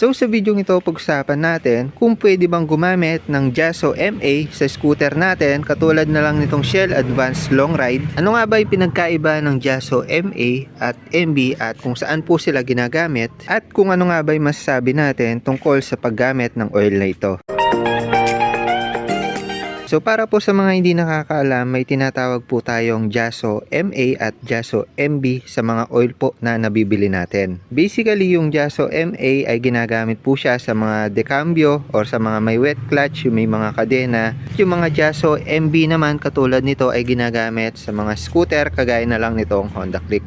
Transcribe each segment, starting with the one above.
So sa video ito pag-usapan natin kung pwede bang gumamit ng Jaso MA sa scooter natin katulad na lang nitong Shell Advanced Long Ride. Ano nga ba yung pinagkaiba ng Jaso MA at MB at kung saan po sila ginagamit at kung ano nga ba yung masasabi natin tungkol sa paggamit ng oil na ito. So para po sa mga hindi nakakaalam, may tinatawag po tayong Jaso MA at Jaso MB sa mga oil po na nabibili natin. Basically, yung Jaso MA ay ginagamit po siya sa mga decambio or sa mga may wet clutch, yung may mga kadena. Yung mga Jaso MB naman katulad nito ay ginagamit sa mga scooter kagaya na lang nitong Honda Click.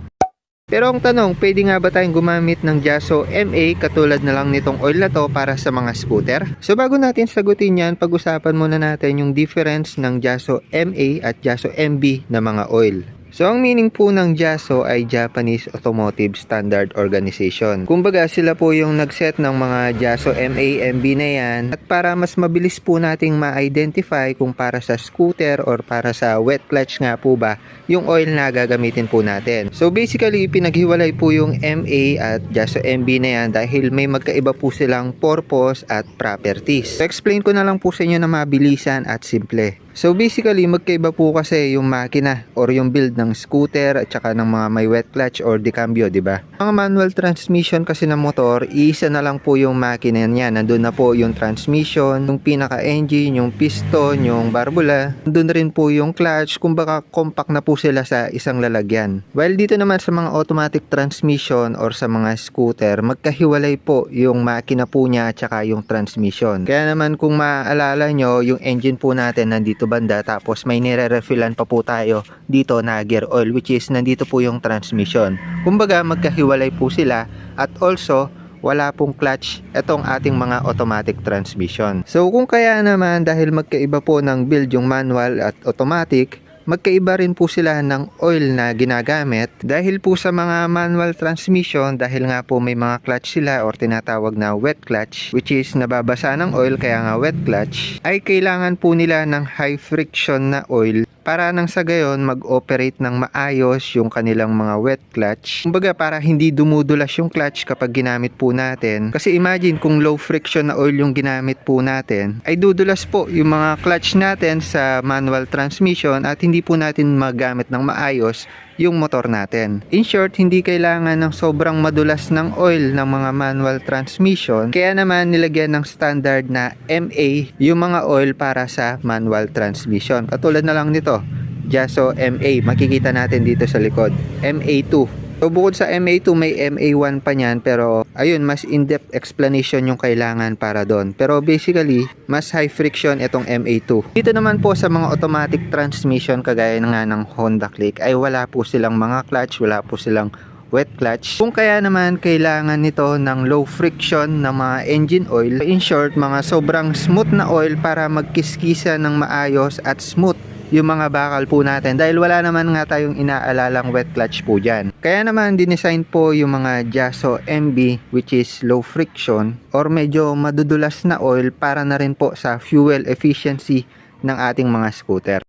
Pero ang tanong, pwede nga ba tayong gumamit ng Jaso MA katulad na lang nitong oil na to para sa mga scooter? So bago natin sagutin yan, pag-usapan muna natin yung difference ng Jaso MA at Jaso MB na mga oil. So ang meaning po ng JASO ay Japanese Automotive Standard Organization. Kumbaga sila po yung nagset ng mga JASO MA, MB na yan at para mas mabilis po nating ma-identify kung para sa scooter or para sa wet clutch nga po ba yung oil na gagamitin po natin. So basically pinaghiwalay po yung MA at JASO MB na yan dahil may magkaiba po silang purpose at properties. So explain ko na lang po sa inyo na mabilisan at simple. So basically magkaiba po kasi yung makina or yung build ng scooter at saka ng mga may wet clutch or decambio, di ba? Mga manual transmission kasi ng motor, isa na lang po yung makina niya. Nandun na po yung transmission, yung pinaka-engine, yung piston, yung barbula. Nandun rin po yung clutch, kumbaga compact na po sila sa isang lalagyan. While dito naman sa mga automatic transmission or sa mga scooter, magkahiwalay po yung makina po niya at saka yung transmission. Kaya naman kung maaalala nyo, yung engine po natin nandito banda tapos may nire-refillan pa po tayo dito na gear oil which is nandito po yung transmission. Kumbaga magkahiwalay po sila at also wala pong clutch itong ating mga automatic transmission. So kung kaya naman dahil magkaiba po ng build yung manual at automatic, magkaiba rin po sila ng oil na ginagamit dahil po sa mga manual transmission dahil nga po may mga clutch sila or tinatawag na wet clutch which is nababasa ng oil kaya nga wet clutch ay kailangan po nila ng high friction na oil para nang sa gayon mag-operate ng maayos yung kanilang mga wet clutch. Kumbaga para hindi dumudulas yung clutch kapag ginamit po natin. Kasi imagine kung low friction na oil yung ginamit po natin, ay dudulas po yung mga clutch natin sa manual transmission at hindi po natin magamit ng maayos yung motor natin. In short, hindi kailangan ng sobrang madulas ng oil ng mga manual transmission. Kaya naman nilagyan ng standard na MA yung mga oil para sa manual transmission. Katulad na lang nito, Jaso MA. Makikita natin dito sa likod. MA2. So bukod sa MA2 may MA1 pa niyan pero ayun mas in-depth explanation yung kailangan para doon. Pero basically mas high friction itong MA2. Dito naman po sa mga automatic transmission kagaya nga ng Honda Click ay wala po silang mga clutch, wala po silang wet clutch. Kung kaya naman kailangan nito ng low friction na mga engine oil, in short mga sobrang smooth na oil para magkiskisa ng maayos at smooth yung mga bakal po natin dahil wala naman nga tayong inaalalang wet clutch po dyan. Kaya naman dinesign po yung mga Jaso MB which is low friction or medyo madudulas na oil para na rin po sa fuel efficiency ng ating mga scooter.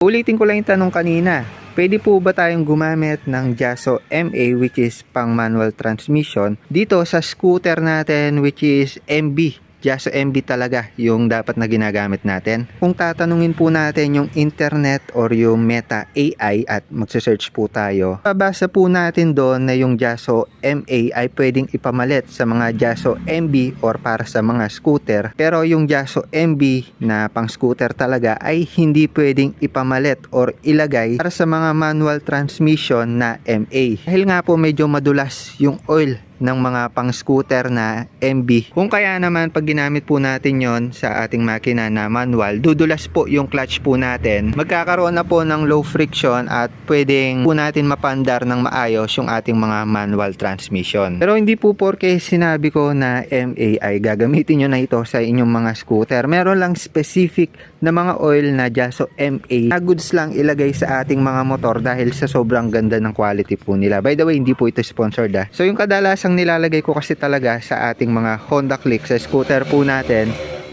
Ulitin ko lang yung tanong kanina. Pwede po ba tayong gumamit ng Jaso MA which is pang manual transmission dito sa scooter natin which is MB Jaso MB talaga yung dapat na ginagamit natin. Kung tatanungin po natin yung internet or yung Meta AI at magse-search po tayo, babasa po natin doon na yung Jaso MA ay pwedeng ipamalit sa mga Jaso MB or para sa mga scooter. Pero yung Jaso MB na pang scooter talaga ay hindi pwedeng ipamalit or ilagay para sa mga manual transmission na MA. Dahil nga po medyo madulas yung oil ng mga pang scooter na MB. Kung kaya naman pag ginamit po natin yon sa ating makina na manual, dudulas po yung clutch po natin. Magkakaroon na po ng low friction at pwedeng po natin mapandar ng maayos yung ating mga manual transmission. Pero hindi po porke sinabi ko na MA ay gagamitin nyo na ito sa inyong mga scooter. Meron lang specific na mga oil na Jaso MA na goods lang ilagay sa ating mga motor dahil sa sobrang ganda ng quality po nila. By the way, hindi po ito sponsored ah. So yung kadalasang nilalagay ko kasi talaga sa ating mga Honda Click sa scooter po natin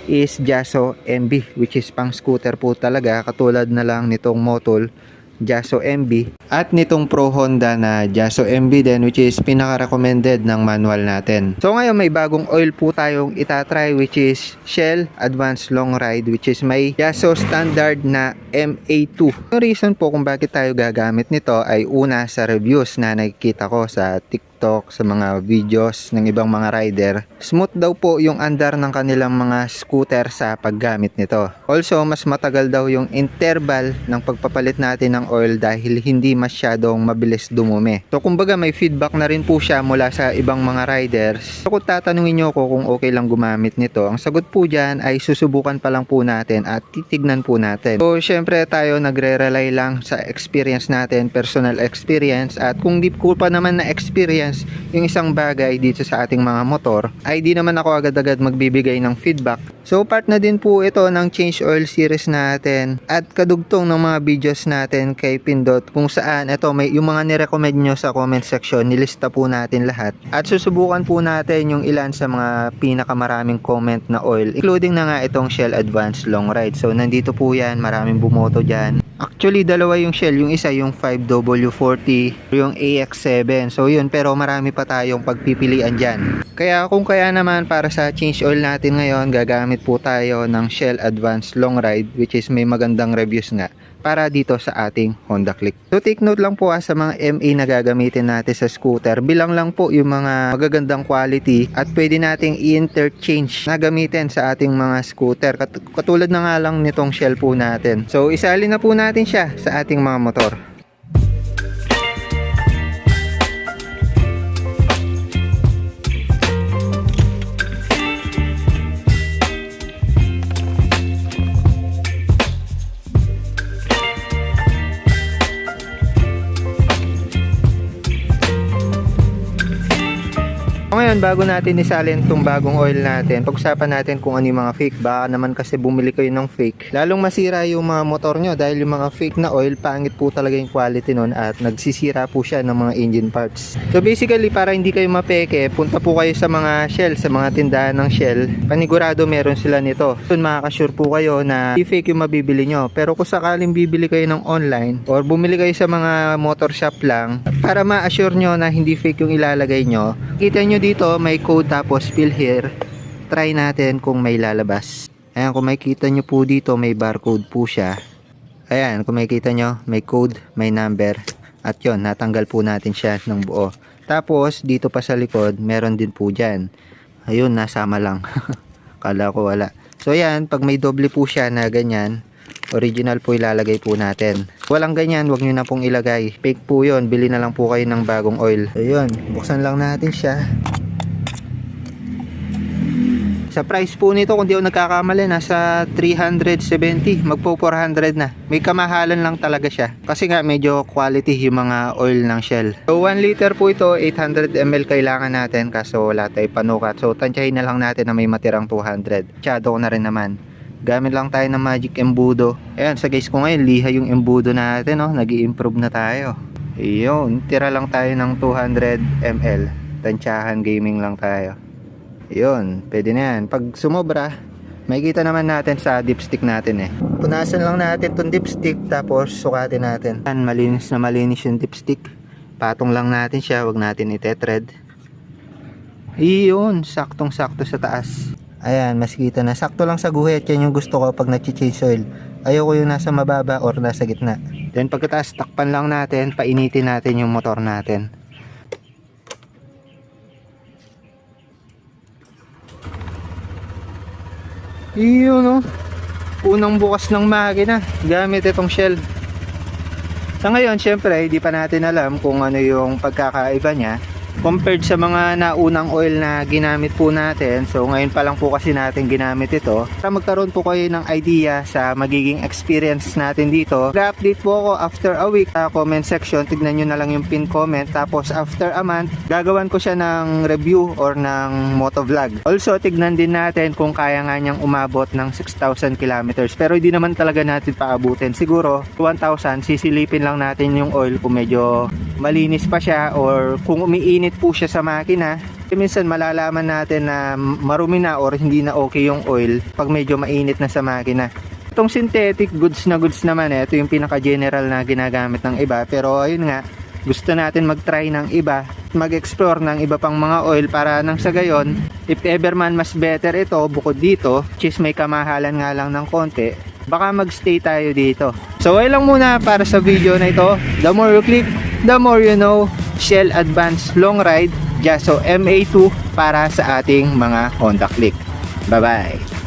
is Jaso MB which is pang scooter po talaga katulad na lang nitong Motol Jaso MB at nitong Pro Honda na Jaso MB din which is pinaka-recommended ng manual natin. So ngayon may bagong oil po tayong itatry which is Shell Advanced Long Ride which is may Jaso standard na MA2. Yung reason po kung bakit tayo gagamit nito ay una sa reviews na nakikita ko sa TikTok, sa mga videos ng ibang mga rider. Smooth daw po yung andar ng kanilang mga scooter sa paggamit nito. Also, mas matagal daw yung interval ng pagpapalit natin ng oil dahil hindi masyadong mabilis dumumi. So, kumbaga may feedback na rin po siya mula sa ibang mga riders. So, kung tatanungin nyo ko kung okay lang gumamit nito, ang sagot po dyan ay susubukan pa lang po natin at titignan po natin. So, syempre tayo nagre-rely lang sa experience natin, personal experience at kung di ko pa naman na experience yung isang bagay dito sa ating mga motor, ay di naman ako agad-agad magbibigay ng feedback. So part na din po ito ng change oil series natin at kadugtong ng mga videos natin kay Pindot kung saan ito may yung mga nirecommend nyo sa comment section, nilista po natin lahat. At susubukan po natin yung ilan sa mga pinakamaraming comment na oil, including na nga itong Shell Advanced Long Ride. So nandito po yan, maraming bumoto dyan. Actually, dalawa yung Shell. Yung isa yung 5W40, yung AX7. So yun, pero marami pa tayong pagpipilian dyan. Kaya kung kaya naman para sa change oil natin ngayon, gagamit po tayo ng Shell Advanced Long Ride which is may magandang reviews nga para dito sa ating Honda Click. So take note lang po ah, sa mga MA na gagamitin natin sa scooter. Bilang lang po yung mga magagandang quality at pwede nating i-interchange na gamitin sa ating mga scooter. Kat- katulad na nga lang nitong Shell po natin. So isali na po natin siya sa ating mga motor. Ngayon, bago natin isalin itong bagong oil natin, pag-usapan natin kung ano yung mga fake. Baka naman kasi bumili kayo ng fake. Lalong masira yung mga motor nyo dahil yung mga fake na oil, pangit po talaga yung quality nun at nagsisira po siya ng mga engine parts. So basically, para hindi kayo mapeke, punta po kayo sa mga Shell, sa mga tindahan ng Shell. Panigurado meron sila nito. So makakasure po kayo na fake yung mabibili nyo. Pero kung sakaling bibili kayo ng online or bumili kayo sa mga motor shop lang, para ma-assure nyo na hindi fake yung ilalagay nyo, kita nyo dito may code tapos fill here. Try natin kung may lalabas. Ayan, kung makikita nyo po dito, may barcode po siya. Ayan, kung makikita nyo, may code, may number. At yon natanggal po natin siya ng buo. Tapos, dito pa sa likod, meron din po dyan. Ayun, nasama lang. Kala ko wala. So, ayan, pag may doble po siya na ganyan, original po ilalagay po natin. Walang ganyan, wag nyo na pong ilagay. Fake po yon bili na lang po kayo ng bagong oil. Ayun, buksan lang natin siya. Sa price po nito, kung di ako nagkakamali, nasa 370, magpo 400 na. May kamahalan lang talaga siya. Kasi nga, medyo quality yung mga oil ng Shell. So, 1 liter po ito, 800 ml kailangan natin kaso wala tayo panukat. So, tansyahin na lang natin na may matirang 200. Tsado ko na rin naman. Gamit lang tayo ng Magic Embudo. Ayan, sa guys ko ngayon, liha yung embudo natin, no? nag improve na tayo. Ayun, tira lang tayo ng 200 ml. Tansyahan gaming lang tayo. Yun, pwede na yan. Pag sumobra, makikita naman natin sa dipstick natin eh. Punasan lang natin tong dipstick tapos sukatin natin. Malinis na malinis yung dipstick. Patong lang natin siya, wag natin itetred. Iyon, saktong sakto sa taas. Ayan, mas kita na. Sakto lang sa guhit. Yan yung gusto ko pag nag-change oil. Ayoko yung nasa mababa or nasa gitna. Then pagkataas, takpan lang natin, painitin natin yung motor natin. Iyon no. Unang bukas ng makina gamit itong shell. Sa ngayon, syempre, hindi pa natin alam kung ano yung pagkakaiba niya compared sa mga naunang oil na ginamit po natin. So ngayon pa lang po kasi natin ginamit ito. Para magkaroon po kayo ng idea sa magiging experience natin dito. Ga-update po ako after a week sa comment section. Tignan nyo na lang yung pin comment. Tapos after a month, gagawan ko siya ng review or ng motovlog. Also, tignan din natin kung kaya nga niyang umabot ng 6,000 kilometers. Pero hindi naman talaga natin paabutin. Siguro, 1,000, sisilipin lang natin yung oil kung medyo malinis pa siya or kung umiinit po siya sa makina minsan malalaman natin na marumi na or hindi na okay yung oil pag medyo mainit na sa makina ito itong synthetic goods na goods naman, eh, ito yung pinaka-general na ginagamit ng iba. Pero ayun nga, gusto natin mag-try ng iba, mag-explore ng iba pang mga oil para nang sa gayon, if ever man mas better ito bukod dito, which is may kamahalan nga lang ng konti, baka magstay tayo dito. So ay lang muna para sa video na ito. The more you click, the more you know. Shell Advanced Long Ride Jaso MA2 para sa ating mga Honda Click. Bye-bye!